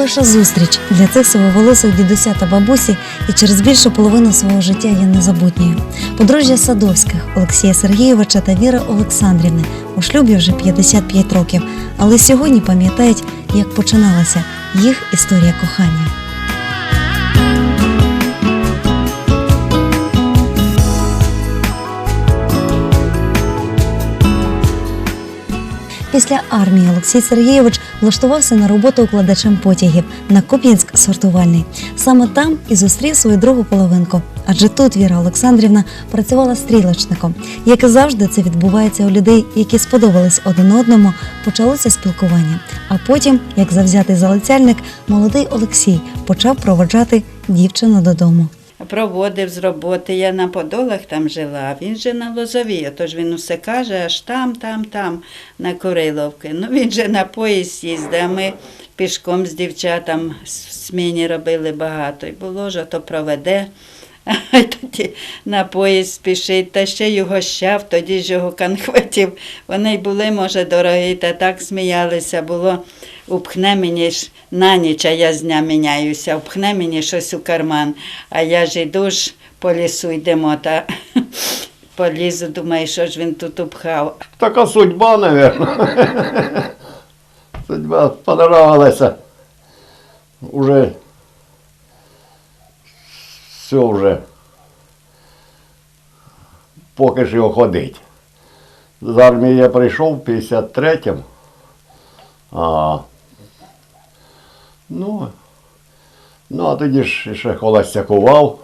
перша зустріч для цих сивоволосих дідуся та бабусі і через більшу половину свого життя є незабутньою. Подружжя Садовських Олексія Сергійовича та Віра Олександрівни у шлюбі вже 55 років, але сьогодні пам'ятають, як починалася їх історія кохання. Після армії Олексій Сергійович влаштувався на роботу укладачем потягів на Куп'янськ сортувальний. Саме там і зустрів свою другу половинку. Адже тут Віра Олександрівна працювала стрілочником. Як і завжди, це відбувається у людей, які сподобались один одному, почалося спілкування. А потім, як завзятий залицяльник, молодий Олексій почав проводжати дівчину додому. Проводив з роботи. Я на Подолах там жила, він же на Лозовій. Тож він усе каже, аж там, там, там, на Куриловки. Ну він же на поїзд їздив, а ми пішком з дівчатам в сміні робили багато. І було ж, то проведе. А тоді на поїзд спішить, та ще його щав, тоді ж його конхветів. Вони й були, може, дорогі, та так сміялися. Було, упхне мені ж на ніч, а я з дня міняюся, упхне мені щось у карман, а я ж іду ж по лісу йдемо, та полізу, думаю, що ж він тут упхав. Така судьба, наверное. Судьба понравилася. Уже все вже. Поки ж його ходить. З армії я прийшов в 53-му. Ну, ну, а тоді ж ще холостякував.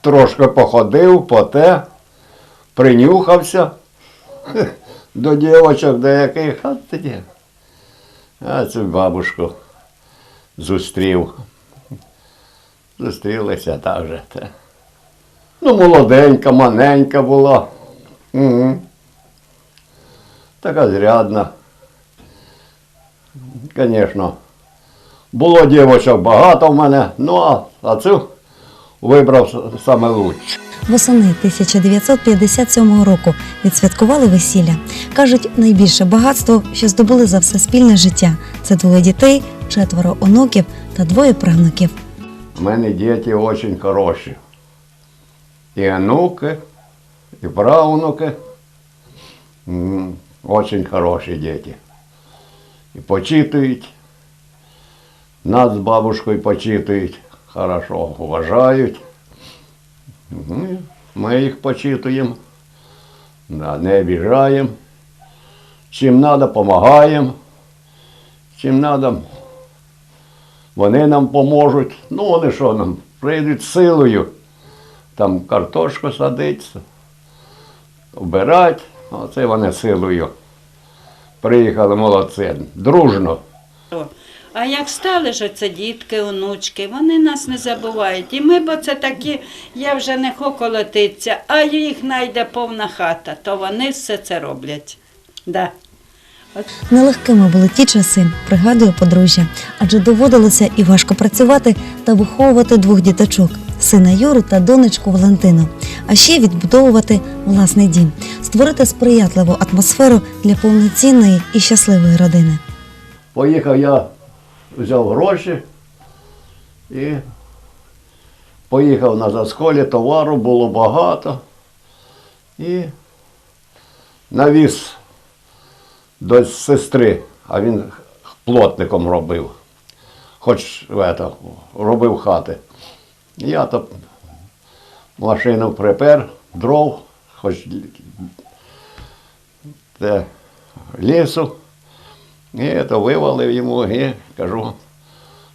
Трошки походив, поте, принюхався до дівочок деяких, а тоді. А цю бабушку зустрів. Зустрілися так же. Те. Ну, молоденька, маненька була. Угу. Така зрядна. Звісно. Було дівочок багато в мене, ну а, а цю вибрав саме лучше. Восени 1957 року відсвяткували весілля. Кажуть, найбільше багатство, що здобули за все спільне життя. Це двоє дітей, четверо онуків та двоє правнуків. У мене діти дуже хороші. І онуки, і правнуки. Очень хороші діти. І почитують. Нас з бабушкою почитують. Хорошо, уважають. Ну, Ми їх почитуємо. Не обіжаємо. Чим треба, допомагаємо. Чим треба, вони нам поможуть. Ну, вони що нам? Прийдуть силою. Там картошку садить, вбирать. Оце вони силою. Приїхали молодці. Дружно. А як стали ж оце дітки, онучки, вони нас не забувають. І ми, бо це такі, я вже не хо колотиться, а їх знайде повна хата, то вони все це роблять. Да. Нелегкими були ті часи, пригадує подружжя, адже доводилося і важко працювати та виховувати двох діточок сина Юру та донечку Валентину, а ще відбудовувати власний дім, створити сприятливу атмосферу для повноцінної і щасливої родини. Поїхав я, взяв гроші і поїхав на засколі, товару було багато. І навіз до сестри, а він плотником робив, хоч это, робив хати. Я то машину припер, дров, хоч те, лісу. І то вивалив йому і кажу,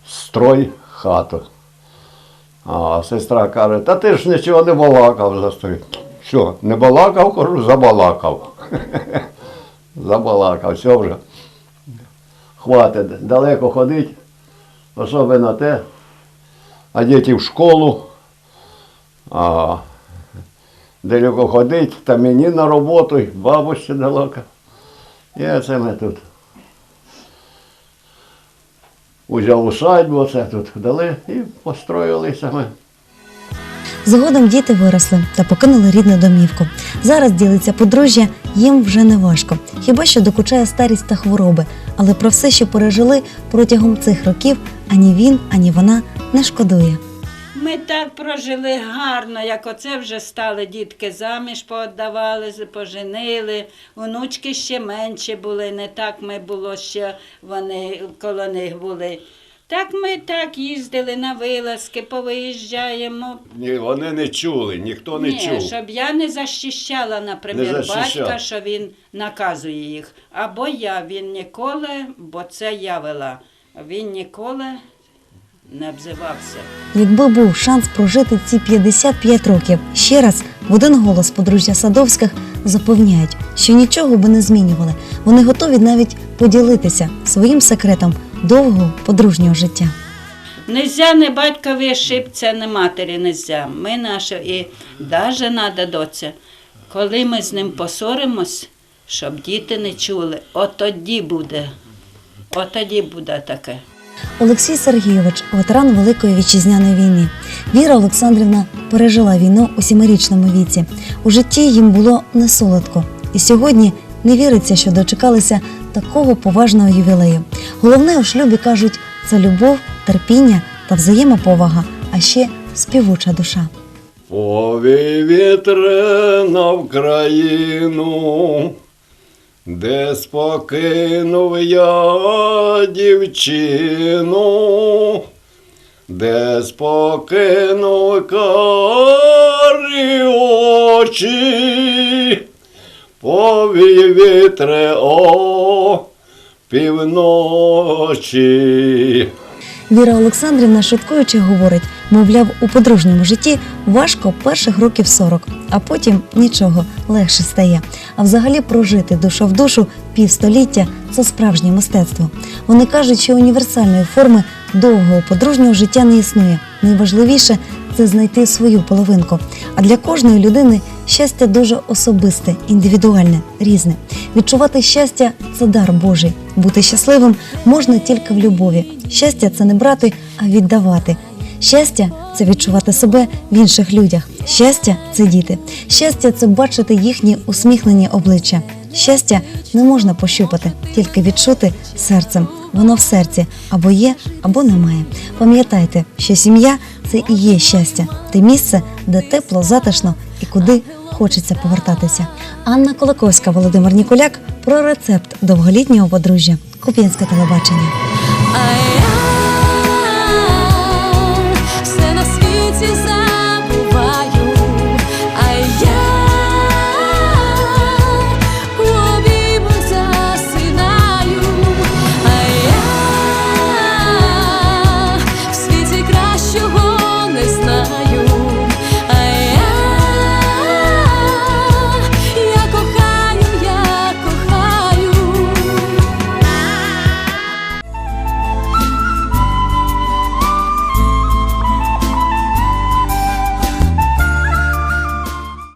строй хату. А сестра каже, та ти ж нічого не балакав за строй. Що, не балакав, кажу, забалакав. забалакав, все вже. Хватить, далеко ходить, особливо те. А діти в школу, а далеко ходить, та мені на роботу, бабусі далеко. І це ми тут Узяв усадьбу, оце тут дали і построїлися ми. Згодом діти виросли та покинули рідну домівку. Зараз ділиться подружжя, їм вже не важко, хіба що докучає старість та хвороби. Але про все, що пережили протягом цих років, ані він, ані вона не шкодує. Ми так прожили гарно, як оце вже стали дітки заміж пооддавали, поженили. Онучки ще менші були, не так ми було ще вони коло них були. Так ми так їздили на вилазки, повиїжджаємо. Ні, вони не чули, ніхто не Ні, чув. щоб я не захищала, наприклад, Не батька, що він наказує їх. Або я, він ніколи, бо це я вела. Він ніколи не обзивався. Якби був шанс прожити ці 55 років, ще раз в один голос подружжя Садовських запевняють, що нічого би не змінювали. Вони готові навіть поділитися своїм секретом довгого подружнього життя. Нельзя не батькові ошибця, не матері нельзя. Ми наше і даже надо доця. Коли ми з ним посоримось, щоб діти не чули, от тоді буде. От тоді буде таке. Олексій Сергійович, ветеран Великої вітчизняної війни. Віра Олександрівна пережила війну у сімирічному віці. У житті їм було не солодко, і сьогодні не віриться, що дочекалися такого поважного ювілею. Головне у шлюбі кажуть, це любов, терпіння та взаємоповага, а ще співуча душа. Повій вітре на Вкраїну, де спокинув я дівчину, де спокинув карі очі, повій вітре о півночі. Віра Олександрівна шуткуючи говорить, мовляв, у подружньому житті важко перших років 40, а потім нічого легше стає. А взагалі прожити душа в душу півстоліття це справжнє мистецтво. Вони кажуть, що універсальної форми довгого подружнього життя не існує. Найважливіше це знайти свою половинку. А для кожної людини щастя дуже особисте, індивідуальне, різне. Відчувати щастя це дар Божий. Бути щасливим можна тільки в любові. Щастя це не брати, а віддавати. Щастя це відчувати себе в інших людях. Щастя це діти. Щастя це бачити їхні усміхнені обличчя. Щастя не можна пощупати, тільки відчути серцем. Воно в серці або є, або немає. Пам'ятайте, що сім'я це і є щастя, те місце, де тепло, затишно і куди хочеться повертатися. Анна Колаковська, Володимир Нікуляк про рецепт довголітнього подружжя. Куп'янське телебачення.